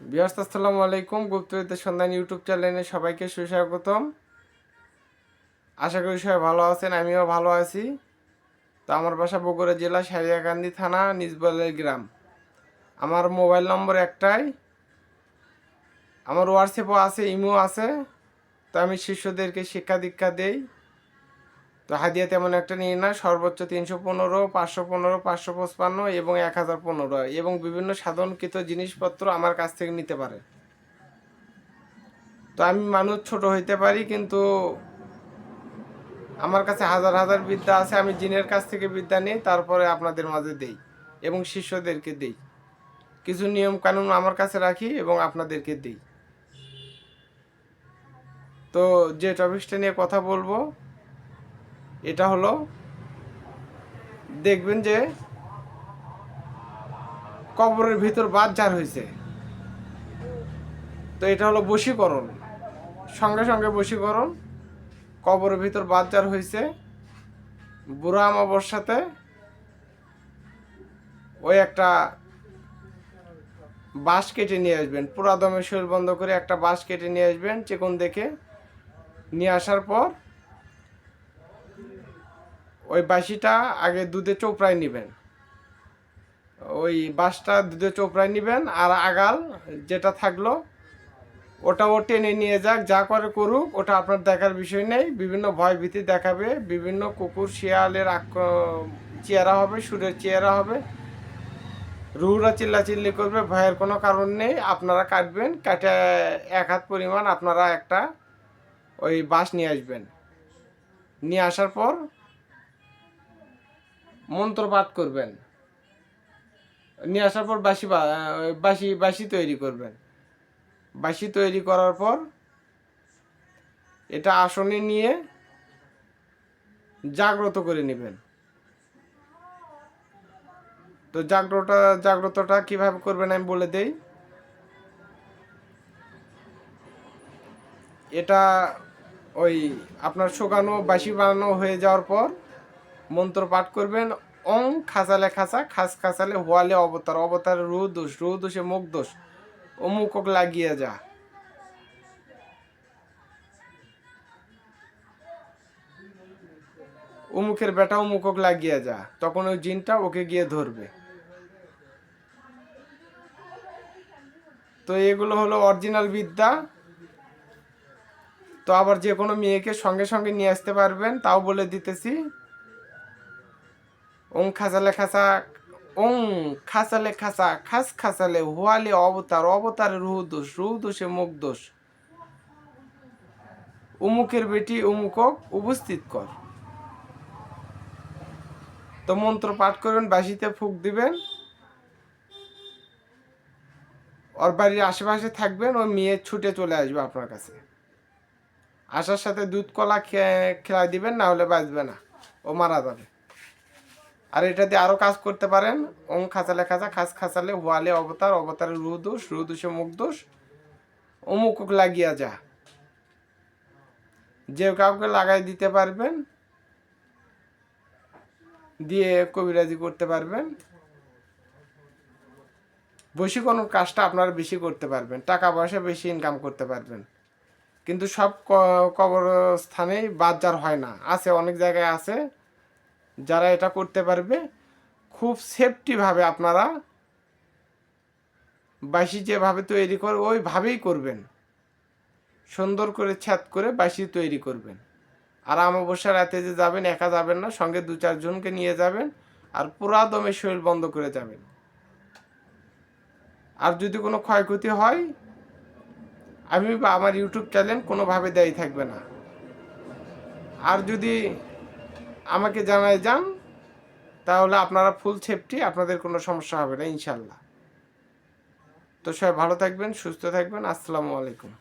বিয়াস আসসালামু আলাইকুম। গুপ্তবিদ্যা সন্ধান ইউটিউব চ্যানেলে সবাইকে সুস্বাগতম। আশা করি সবাই ভালো আছেন, আমিও ভালো আছি। তো আমার বাসা বগুড়া জেলা, সারিয়াকান্দি থানা নিজবলের গ্রাম। আমার মোবাইল নম্বর একটাই। আমার হোয়াটসঅ্যাপও আছে ইমো আছে। তো আমি শিষ্যদেরকে শিক্ষা দীক্ষা দেই। তো হাদিয়া তেমন একটা নিয়ে না, সর্বোচ্চ তিনশো পনেরো, পাঁচশো পনেরো, পাঁচশো পঁচপান্ন এবং এক হাজার পনেরো এবং বিভিন্ন সাধনকৃত জিনিসপত্র আমার কাছ থেকে নিতে পারে। তো আমি মানুষ ছোট হইতে পারি, কিন্তু আমার কাছে হাজার হাজার বিদ্যা আছে, আমি জিনের কাছ থেকে বিদ্যা নিই, তারপরে আপনাদের মাঝে দেই এবং শিষ্যদেরকে দেই। কিছু নিয়ম কানুন আমার কাছে রাখি এবং আপনাদেরকে দিই। তো যে টপিকসটা নিয়ে কথা বলব এটা হলো, দেখবেন যে কবরের ভিতর বাদ যার হয়েছে। তো এটা হলো বশীকরণ। সঙ্গে সঙ্গে বশীকরণ, কবরের ভিতর বাদ যার হয়েছে, বুড়া অমাবস্যাতে ওই একটা বাঁশ কেটে নিয়ে আসবেন। পুরা দমে শরীর বন্ধ করে একটা বাঁশ কেটে নিয়ে আসবেন, চেকন দেখে। নিয়ে আসার পর ওই বাসিটা আগে দুধে চোপড়ায় নেবেন। ওই বাঁশটা দুধে চোপড়ায় নেবেন আর আগাল যেটা থাকল, ওটাও টেনে নিয়ে যাক, যা করে করুক, ওটা আপনার দেখার বিষয় নেই। বিভিন্ন ভয় ভীতি দেখাবে, বিভিন্ন কুকুর, শিয়ালের আক্র- চেহারা হবে, সুরের চেহারা হবে। রুহুরা চিল্লাচিল্লি করবে, ভয়ের কোনো কারণ নেই, আপনারা কাটবেন, কাটে এক হাত পরিমাণ আপনারা একটা ওই বাঁশ নিয়ে আসবেন। নিয়ে আসার পর মন্ত্র পাঠ করবেন। নিয়ে আসার পর বাসি বাসি বাসি তৈরি করবেন। বাসি তৈরি করার পর এটা আসনে নিয়ে জাগ্রত করে নেবেন। তো জাগ্রত, জাগ্রতটা কীভাবে করবেন আমি বলে দেই। এটা ওই আপনার শুকানো বাসি বানানো হয়ে যাওয়ার পর মন্ত্র পাঠ করবেন, ওং খাসালে খাসা, খাস খাসালে হোয়ালে অবতার অবতার রু দোষ রু দোষে মুখ দোষ অমুকক লাগিয়ে যা। অমুকের বেটা অমুকক লাগিয়ে যা, তখন ওই জিনটা ওকে গিয়ে ধরবে। তো এগুলো হলো অরিজিনাল বিদ্যা। তো আবার যে কোনো মেয়েকে সঙ্গে সঙ্গে নিয়ে আসতে পারবেন, তাও বলে দিতেছি। ওং খাসালে খাসা ওং খাসালে খাসা, খাস খাসালে, হুয়ালে অবতার, অবতারে রুহু দোষ, রুহু দোষে মুখ দোষ। উমুকের বেটি উমুকক উপস্থিত কর। তো মন্ত্র পাঠ করবেন বাসিতে ফুক দিবেন। ওর বাড়ির আশেপাশে থাকবেন ওই মেয়ে ছুটে চলে আসবে আপনার কাছে। আসার সাথে দুধ কলা খেলা দিবেন, না হলে বাঁচবে না। ও মারা যাবে। আর এটা দিয়ে আরও কাজ করতে পারেন। ওং খাঁচালে খাঁচা, খাস খাঁচালে হুয়ালে অবতার অবতারে রু দোষ রু দোষে মুখ দোষ। অমুক লাগিয়া যা। যে কাউকে লাগাই দিতে পারবেন, দিয়ে কবিরাজি করতে পারবেন। বশীকরণ কাজটা আপনারা বেশি করতে পারবেন, টাকা পয়সা বেশি ইনকাম করতে পারবেন। কিন্তু সব কবরস্থানেই বাজার হয় না। আছে, অনেক জায়গায় আছে। যারা এটা করতে পারবে, খুব সেফটিভাবে আপনারা বাসি যেভাবে তৈরি করে, ওইভাবেই করবেন। সুন্দর করে ছাদ করে বাসি তৈরি করবেন। আর অমাবস্যা রাতে যে যাবেন, একা যাবেন না, সঙ্গে দু চারজনকে নিয়ে যাবেন আর পুরা দমে শরীর বন্ধ করে যাবেন। আর যদি কোনো ক্ষয়ক্ষতি হয়, আমি বা আমার ইউটিউব চ্যানেল কোনোভাবে দায়ী থাকবে না। আর যদি আমাকে জানায় যান, তাহলে আপনারা ফুল সেফটি আপনাদের কোনো সমস্যা হবে না ইনশাল্লাহ তো সবাই ভালো থাকবেন, সুস্থ থাকবেন, আসসালামু আলাইকুম।